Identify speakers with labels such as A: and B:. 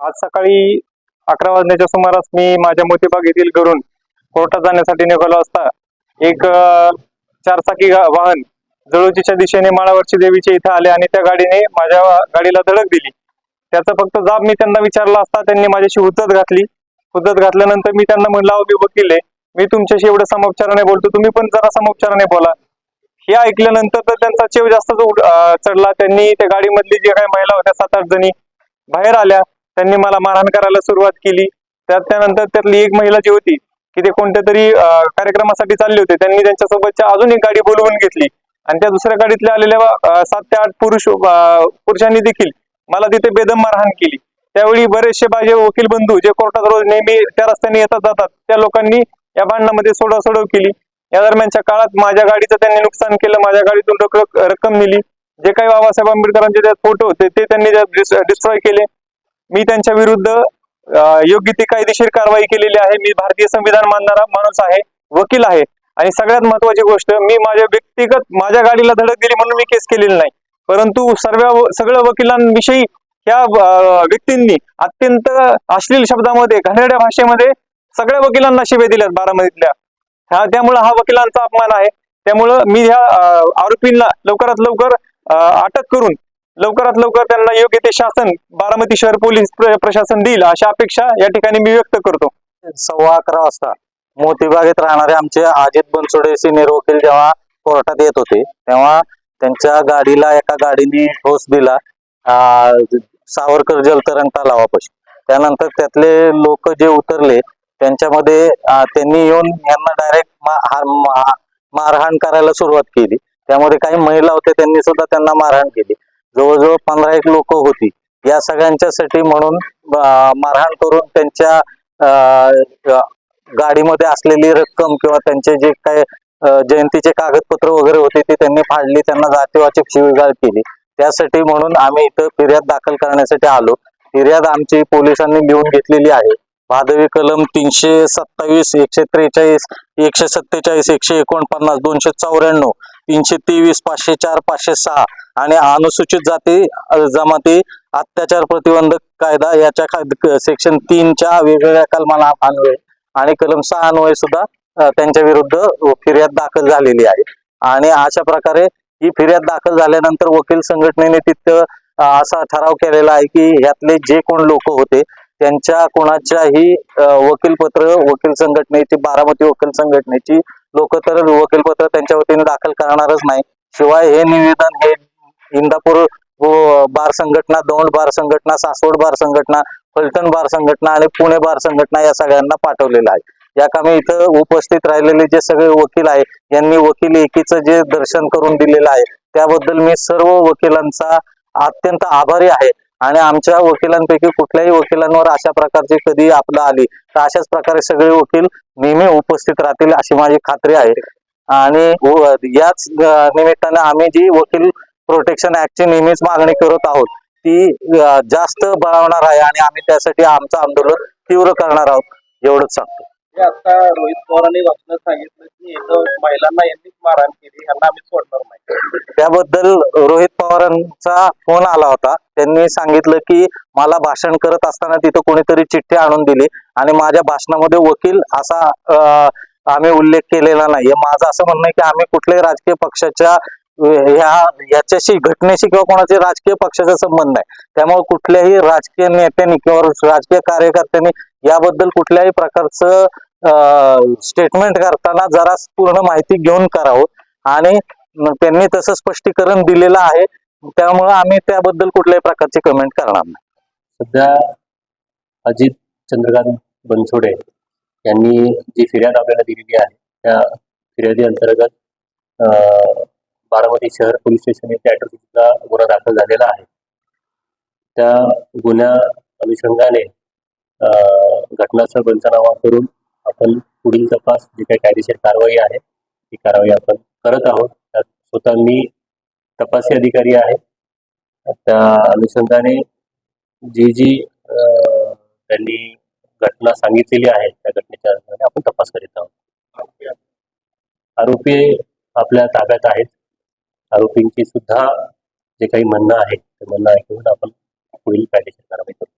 A: आज सकाळी अकरा वाजण्याच्या सुमारास मी माझ्या मोतीबाग येथील घरून कोर्टात जाण्यासाठी निघालो असता एक चारचाकी गा- वाहन जळूजीच्या दिशेने माळावरची देवीच्या इथं आले आणि त्या गाडीने माझ्या गाडीला धडक दिली. त्याचा फक्त जाब मी त्यांना विचारला असता त्यांनी माझ्याशी हुज्जत घातली. हुज्जत घातल्यानंतर मी त्यांना म्हणलं अहो मी वकील आहे. मी तुमच्याशी एवढं समोपचाराने बोलतो तुम्ही पण जरा समोपचाराने बोला. हे ऐकल्यानंतर तर त्यांचा चेव जास्तच चढला. त्यांनी त्या गाडीमधली जे काही महिला होत्या सात आठ जणी बाहेर आल्या. त्यांनी मला मारहाण करायला सुरुवात केली. त्यात त्यानंतर त्यातली एक महिला जी होती की ते कोणत्या तरी कार्यक्रमासाठी चालले होते. त्यांनी त्यांच्यासोबतच्या अजून एक गाडी बोलवून घेतली. आणि त्या दुसऱ्या गाडीतल्या आलेल्या सात ते आठ पुरुष पुरुषांनी देखील मला तिथे बेदम मारहाण केली. त्यावेळी बरेचसे माझे वकील बंधू जे कोर्टात रोज नेहमी त्या रस्त्याने येतात जातात त्या लोकांनी या भांडणामध्ये सोडासोडव केली. या दरम्यानच्या काळात माझ्या गाडीचं त्यांनी नुकसान केलं माझ्या गाडीतून रक्कम नेली. जे काही बाबासाहेब आंबेडकरांचे त्यात फोटो होते ते त्यांनी डिस्ट्रॉय केले. मी त्यांच्या विरुद्ध योग्य ती कायदेशीर कारवाई केलेली आहे. मी भारतीय संविधान मानणारा माणूस आहे वकील आहे. आणि सगळ्यात महत्वाची गोष्ट मी माझ्या व्यक्तिगत माझ्या गाडीला धडक दिली म्हणून मी केस केलेली नाही. परंतु सर्व सगळ्या वकिलांविषयी ह्या व्यक्तींनी अत्यंत अश्लील शब्दामध्ये घाणेरड्या भाषेमध्ये सगळ्या वकिलांना शिवे दिल्यात बारामतीतल्या. हा त्यामुळं हा वकिलांचा अपमान आहे. त्यामुळं मी ह्या आरोपींना लवकरात लवकर अटक करून लवकरात लवकर त्यांना योग्य ते शासन बारामती शहर पोलीस प्रशासन देईल अशा अपेक्षा या ठिकाणी मी व्यक्त करतो.
B: सव्वा अकरा वाजता मोतीबागेत राहणारे आमचे अजित बनसोडे सिनियर वकील जेव्हा कोर्टात येत होते तेव्हा त्यांच्या गाडीला एका गाडीने ठोस दिला. सावरकर जलतरण तलावापाशी. त्यानंतर त्यातले लोक जे उतरले त्यांच्यामध्ये त्यांनी येऊन यांना डायरेक्ट मारहाण करायला सुरुवात केली. त्यामध्ये काही महिला होत्या त्यांनी सुद्धा त्यांना मारहाण केली. जवळजवळ पंधरा एक लोक होती. या सगळ्यांच्यासाठी म्हणून मारहाण करून त्यांच्या गाडीमध्ये असलेली रक्कम किंवा त्यांचे जे काय जयंतीचे कागदपत्र वगैरे होते ते त्यांनी फाडली त्यांना जातीवाचक शिवीगाळ केली. त्यासाठी म्हणून आम्ही इथं फिर्याद दाखल करण्यासाठी आलो. फिर्याद आमची पोलिसांनी लिहून घेतलेली आहे. भादवी कलम तीनशे सत्तावीस एकशे त्रेचाळीस एकशे सत्तेचाळीस एकशे एकोणपन्नास दोनशे चौऱ्याण्णव तीनशे तेवीस पाचशे चार पाचशे सहा आणि अनुसूचित जाती जमाती अत्याचार प्रतिबंधक कायदा याच्या सेक्शन तीनच्या वेगवेगळ्या कलमाला अन्वये आणि कलम सहा अन्वये सुद्धा त्यांच्या विरुद्ध फिर्याद दाखल झालेली आहे. आणि अशा प्रकारे ही फिर्याद दाखल झाल्यानंतर वकील संघटनेने तिथं असा ठराव केलेला आहे की ह्यातले जे कोण लोक होते त्यांच्या कोणाच्याही वकीलपत्र वकील संघटनेची बारामती वकील संघटनेची लोक तर वकीलपत्र त्यांच्या वतीने दाखल करणारच नाही. शिवाय हे निवेदन हे इंदापूर हो, बार संघटना दौंड बार संघटना सासवड बार संघटना फलटण बार संघटना आणि पुणे बार संघटना या सगळ्यांना पाठवलेलं आहे. या कामी इथं उपस्थित राहिलेले जे सगळे वकील आहे यांनी वकील एकीचं जे दर्शन करून दिलेलं आहे त्याबद्दल मी सर्व वकिलांचा अत्यंत आभारी आहे. आणि आमच्या वकिलांपैकी कुठल्याही वकिलांवर अशा प्रकारची कधी आपलं आली तर अशाच प्रकारे सगळे वकील नेहमी उपस्थित राहतील अशी माझी खात्री आहे. आणि याच निमित्ताने आम्ही जी वकील प्रोटेक्शन ऍक्टची नेहमीच मागणी करत आहोत. ती जास्त बळावणार आहे आणि आम्ही त्यासाठी आमचं आंदोलन तीव्र करणार आहोत. एवढंच सांगतो.
C: आता रोहित पवारांनी भाषणात सांगितलं की महिलांना यांनीच मारहाण केली यांना आम्ही सोडणार नाही.
B: त्याबद्दल रोहित पवारांचा फोन आला होता. त्यांनी सांगितलं की मला भाषण करत असताना तिथं कोणीतरी चिठ्ठी आणून दिली आणि माझ्या भाषणामध्ये वकील असा आम्ही उल्लेख केलेला नाहीये. माझं असं म्हणणं आहे की आम्ही कुठल्याही राजकीय पक्षाच्या ह्या याच्याशी घटनेशी किंवा कोणाच्या राजकीय पक्षाचा संबंध नाही. त्यामुळे कुठल्याही राजकीय नेत्यांनी किंवा राजकीय कार्यकर्त्यांनी याबद्दल कुठल्याही प्रकारचं स्टेटमेंट करताना जरा पूर्ण माहिती घेऊन करावं. आणि त्यांनी तसं स्पष्टीकरण दिलेलं आहे. त्यामुळे आम्ही त्याबद्दल कुठल्याही प्रकारची कमेंट करणार नाही.
D: सध्या अजित चंद्रकांत बनसोडे यांनी जी फिर्याद आपल्याला दिलेली आहे त्या फिर्यादी अंतर्गत बारामती शहर पोलीस स्टेशन येथे अॅट्रोसिटीचा गुन्हा दाखल झालेला आहे. त्या गुन्ह्या अनुषंगाने घटनास्थळ पंचनामा करून आपण पुढील तपास जी काही कायदेशीर कारवाई आहे ती कारवाई आपण करत आहोत. त्यात स्वतः मी तपासी अधिकारी आहे. त्या अनुषंगाने जी जी त्यांनी घटना सांगितलेली आहे त्या घटनेच्या अनुषंगाने आपण तपास करीत आहोत. आरोपी आपल्या ताब्यात आहेत. आरोपींची सुद्धा जे काही म्हणणं आहे ते म्हणणं ऐकून आपण पुढील कायदेशीर कारवाई करू.